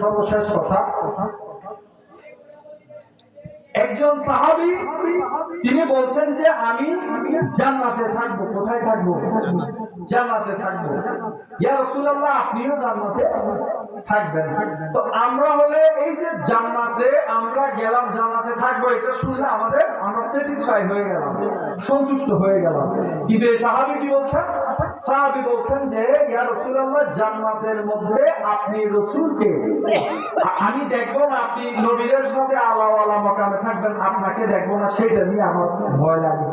সর্বশেষ কথা। একজন সাহাবি, তিনি বলছেন যে আমি জান্নাতে থাকব। কোথায় থাকব? জান্নাতে থাকব। ইয়া রাসূলুল্লাহ, আপনিও জান্নাতে থাকবেন। তো আমরা হলে এই যে জান্নাতে আমরা গেলাম, জান্নাতে এটা শুনলে আমাদের আমরা স্যাটিসফাই হয়ে গেলাম, সন্তুষ্ট হয়ে গেলাম। কিন্তু এই সাহাবি কি বলছেন? সাহাবি বলছেন যে, ইয়া রাসূলুল্লাহ, জান্নাতের মধ্যে আপনি রসুলকে, আমি দেখব আপনি নবীদের সাথে আলাওয়ালা, মকামে থাকবেন, আপনাকে দেখব না, সেটা নিয়ে আমার ভয় লাগে।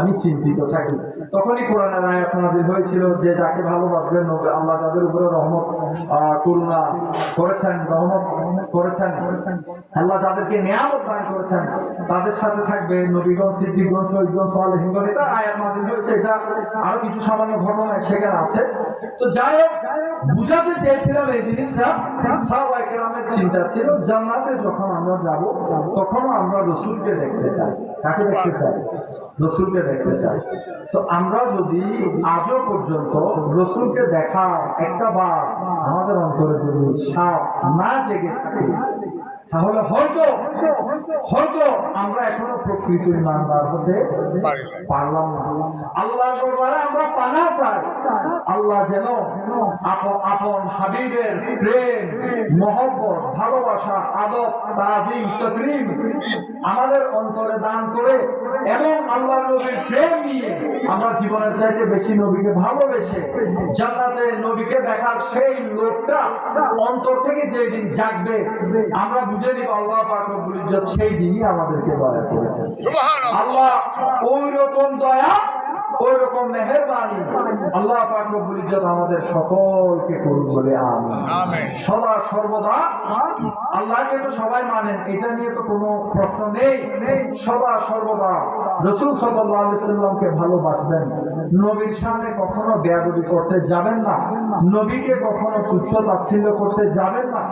আমি চিন্তিত থাকি। তখনই কোরআনের আয়াত নাযিল হয়েছিল যে যাকে ভালোবাসবেন আল্লাহ যাদের উপরে রহমত করুণা করেছেন, রহমত করেছেন, আল্লাহ যাদেরকে নিয়ামত দান করেছেন, তাদের সাথে থাকবে নবীগণ, সিদ্দিকগণ, শহীদগণ, সালেহিনগণ। এটা আয়াত নাযিল হয়েছে, এটা আরও কিছু সামান্য ঘটনা সেখানে আছে। তো যাই হোক, বুঝাতে চেয়েছিলাম এই জিনিসটা। সাহাবায়ে কেরামের চিন্তা ছিল, জান্নাতে যখন আমরা যাব, তখন আমরা রসুলকে দেখতে চাই, কাকে দেখতে চাই? রসুলকে দেখতে চাই। তো আমরা যদি আজও পর্যন্ত রসুলকে দেখা একটা বার, আমাদের অন্তরে যদি সাপ না জেগে থাকে, তাহলে হয়তো হয়তো আমরা এখনও প্রকৃত ইমানদার হতে পারলাম না। আল্লাহ দরবারে আমরা পানা চাই। আল্লাহ যেন আপন আপন হাবিবের প্রেম মহব্বত ভালোবাসা আদব তাজিম তকরিম আমাদের অন্তরে দান করে এবং আল্লাহ নবীর প্রেম নিয়ে আমরা জীবনের চাইতে বেশি নবীকে ভালোবেসে জান্নাতে নবীকে দেখার সেই লোকটা অন্তর থেকে যেদিন জাগবে আমরা বুঝে নিব আল্লাহ পাক রব্বুল ইজ্জত সেই দিনই আমাদেরকে দয়া করেছেন। আল্লাহ ওই রকম দয়া ওই রকম মেহেরবানি আল্লাহ পাক রব্বুল ইজ্জত আমাদের সকলকে করুন বলে আমিন। আমিন। সদা সর্বদা আল্লাহকে তো সবাই মানেন এটা নিয়ে তো কোনো প্রশ্ন নেই। সদা সর্বদা রসুল সাল্লাল্লাহু আলাইহি সাল্লামকে ভালোবাসবেন। নবীর সামনে কখনো বেয়াদবি করতে যাবেন না। নবীকে কখনো তুচ্ছ তাচ্ছিল্য করতে যাবেন না।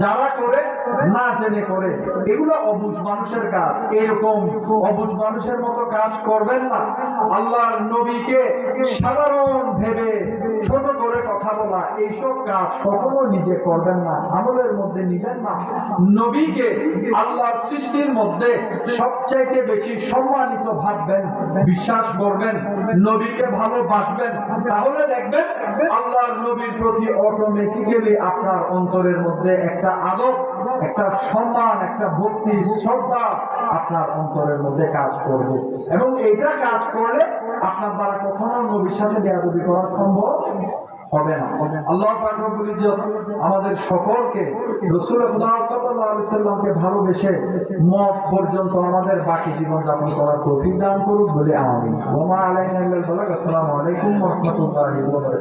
যারা করে, না জেনে করে। এগুলো অবুজ মানুষের কাজ। এরকম অবুজ মানুষের মতো কাজ করবেন না। আল্লাহর নবীকে সাধারণ ভেবে এইসব কাজ কখনো নিজে করবেন না। আমলের মধ্যে নিবেন না। নবীকে আল্লাহর সৃষ্টির মধ্যে সবচাইতে বেশি সম্মানিত ভাববেন, বিশ্বাস করবেন, নবীকে ভালোবাসবেন। তাহলে দেখবেন আল্লাহর নবীর প্রতি অটোমেটিক্যালি আপনার অন্তরের মধ্যে একটা আদব, একটা সম্মান, একটা ভক্তি, শ্রদ্ধা আপনার অন্তরের মধ্যে কাজ করবে। এবং এইটা কাজ করলে আপনার দ্বারা কখনো নবীর সাথে বেয়াদবি করা সম্ভব হবে না। আল্লাহ আমাদের সকলকে, রাসূল খুদা সাল্লাল্লাহু সাল্লামকে ভালোবেসে মত পর্যন্ত আমাদের বাকি জীবন যাপন করার তৌফিক দান করুক বলে আমি আসসালামু আলাইকুম রাহমাতুল্লাহি